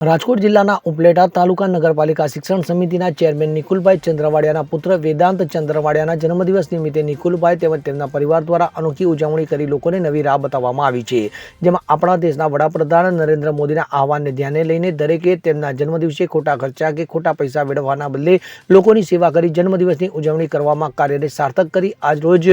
રાજકોટ જિલ્લાના ઉપલેટા તાલુકા નગરપાલિકા શિક્ષણ સમિતિના ચેરમેન નિકુલભાઈ ચંદ્રવાડિયાના પુત્ર વેદાંત ચંદ્રવાડિયાના જન્મદિવસ નિમિત્તે નિકુલભાઈ તેમજ તેમના પરિવાર દ્વારા અનોખી ઉજવણી કરી લોકોને નવી રાહ બતાવવામાં આવી છે. જેમાં આપણા દેશના વડાપ્રધાન નરેન્દ્ર મોદીના આહવાનને ધ્યાને લઈને દરેકે તેમના જન્મદિવસે ખોટા ખર્ચા કે ખોટા પૈસા વેડવાના બદલે લોકોની સેવા કરી જન્મદિવસની ઉજવણી કરવામાં કાર્યને સાર્થક કરી આજરોજ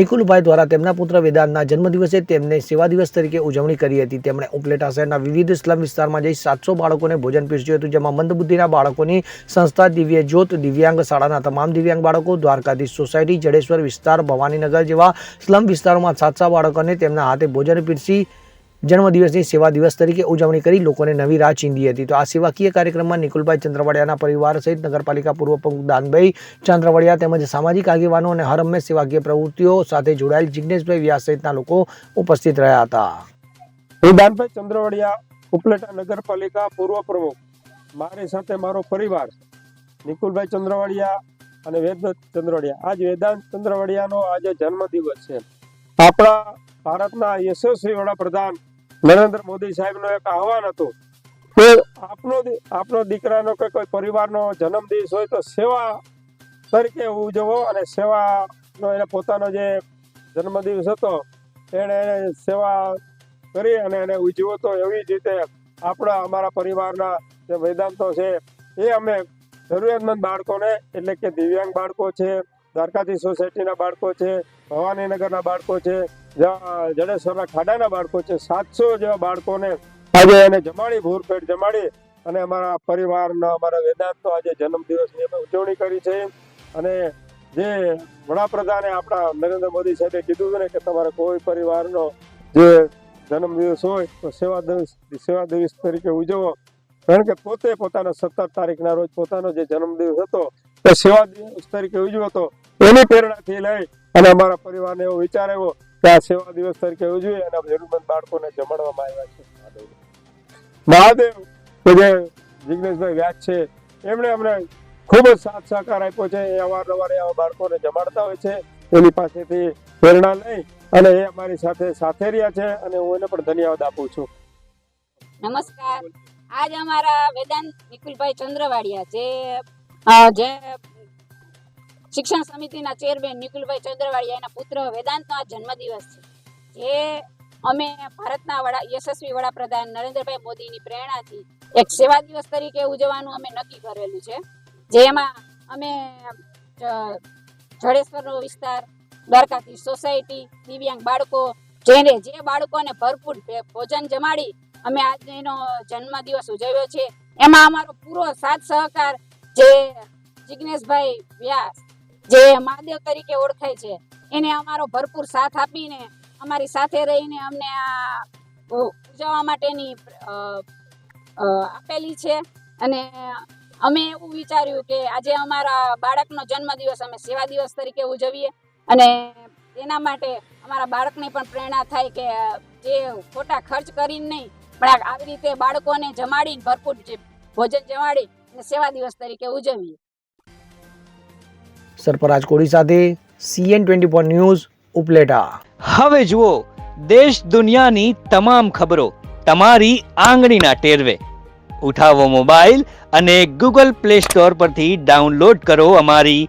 નિકુલભાઈ દ્વારા તેમના પુત્ર વેદાંતના જન્મદિવસે તેમને સેવા દિવસ તરીકે ઉજવણી કરી હતી. તેમણે ઉપલેટા શહેરના વિવિધ સ્લમ વિસ્તારમાં જઈ સાતસો બાળકોને ભોજન પીરસ્યું હતું, જેમાં મંદબુદ્ધિના બાળકોની સંસ્થા દિવ્ય જ્યોત, દિવ્યાંગ શાળાના તમામ દિવ્યાંગ બાળકો, દ્વારકાધીશ સોસાયટી, જડેશ્વર વિસ્તાર ભવાનીનગર જેવા સ્લમ વિસ્તારોમાં સાતસા બાળકોને તેમના હાથે ભોજન પીરસી જન્મદિવસની સેવા દિવસ તરીકે ઉજવણી કરી લોકોને નવી રાહ ચીંધી હતી. તો આ સેવાકીય કાર્યક્રમમાં નિકુલભાઈ ચંદ્રવાડિયાના પરિવાર સહિત નગરપાલિકા પૂર્વ પ્રમુખ દાનભાઈ ચંદ્રવાડિયા તેમજ સામાજિક આગેવાનો અને હરમ્ય સેવાકીય પ્રવૃત્તિઓ સાથે જોડાયેલ જિજ્ઞેશભાઈ વ્યાસ સહિતના લોકો ઉપસ્થિત રહ્યા હતા. દાનભાઈ ચંદ્રવડિયા ઉપલેટા નગરપાલિકા પૂર્વ પ્રમુખ. મારી સાથે મારો પરિવાર નિકુલભાઈ ચંદ્રવાડિયા અને વેદાંત ચંદ્રવાડિયા. આજ વેદાંત ચંદ્રવાડિયાનો આજે જન્મદિવસ છે. આપણા ભારતના યશસ્વી વડાપ્રધાન નરેન્દ્ર મોદી સાહેબનો એક આહવાન હતું કે આપનો આપનો દીકરાનો કે કોઈ પરિવારનો જન્મદિવસ હોય તો સેવા તરીકે ઉજવો અને સેવાનો એને પોતાનો જે જન્મદિવસ હતો એણે સેવા કરી અને એને ઉજવો તો એવી જ રીતે આપણા, અમારા પરિવારના જે વેદાંતો છે, એ અમે જરૂરિયાતમંદ બાળકોને, એટલે કે દિવ્યાંગ બાળકો છે દ્વારકાથી સોસાયટીના બાળકો છે, ભવાનીનગરના બાળકો છે જડેશ્વરના ખાડાના બાળકો છે, સાતસો જેવા બાળકોને આજે એને જમાડી, ભૂરપેટ જમાડી અને અમારા પરિવારના, અમારા વેદાંતનો આજે જન્મદિવસની અમે ઉજવણી કરી છે. અને જે વડાપ્રધાને આપણા નરેન્દ્ર મોદી સાહેબે કીધું ને કે તમારા કોઈ પરિવારનો જે જન્મદિવસ હોય તો સેવા દિવસ સેવા દિવસ તરીકે ઉજવો. કારણ કે પોતે પોતાનો સત્તર તારીખના રોજ પોતાનો જે જન્મદિવસ હતો, તે સેવા દિવસ તરીકે ઉજવ્યો હતો. એની પ્રેરણાથી લઈ અને અમારા પરિવારને એવો વિચાર આવ્યો કે આ સેવા દિવસ તરીકે ઉજવી અને જરૂરમંદ બાળકોને જમાડવામાં આવ્યા છે. મહાદેવ. કે જે જિગ્નેશભાઈ વ્યાસ છે, એમણે અમને ખૂબ જ સાથ સહકાર આપ્યો છે. એ અવારનવાર આવા બાળકોને જમાડતા હોય છે. એની પાસેથી પ્રેરણા લઈ અને એ અમારી સાથે સાથે રહ્યા છે અને હું એને પણ ધન્યવાદ આપું છું. નમસ્કાર. આજ અમારા વેદાંત નિકુલભાઈ ચંદ્રવાડિયા જે જે શિક્ષણ સમિતિના ચેરમેન નિકુલભાઈ ચંદ્રવાડિયા એના પુત્ર વેદાંતનો આ જન્મદિવસ છે. જે અમે ભારતના વડા, યશસ્વી વડાપ્રધાન નરેન્દ્રભાઈ મોદીની પ્રેરણાથી એક સેવા દિવસ તરીકે ઉજવવાનું અમે નક્કી કરેલું છે. જેમાં અમે જડેશ્વરનો વિસ્તાર દ્વારકાથી સોસાયટી દિવ્યાંગ બાળકો, જેને જે બાળકોને ભરપૂર ભોજન જમાડી અમે આજે એનો જન્મદિવસ ઉજવ્યો છે. એમાં અમારો પૂરો સાથ સહકાર જે જિગ્નેશભાઈ વ્યાસ, જે મહાદેવ તરીકે ઓળખાય છે, એને અમારો ભરપૂર સાથ આપીને, અમારી સાથે રહીને અમને આ ઉજવવા માટેની આપેલી છે. અને અમે એવું વિચાર્યું કે આજે અમારા બાળકનો જન્મદિવસ અમે સેવા દિવસ તરીકે ઉજવીએ. અને એના માટે અમારા બાળકને પણ પ્રેરણા થાય કે જે ખોટા ખર્ચ કરીને નહીં પણ આ- આવી રીતે બાળકોને જમાડીને ભરપૂર જે ભોજન જમાડી અને સેવા દિવસ તરીકે ઉજવીએ. સરપરાજ કોડી સાથે CN twenty four news Upleta. હવે જુઓ દેશ દુનિયાની તમામ ખબરો તમારી આંગળીના ટેરવે. ઉઠાવો મોબાઈલ અને ગૂગલ પ્લે સ્ટોર પરથી ડાઉનલોડ કરો અમારી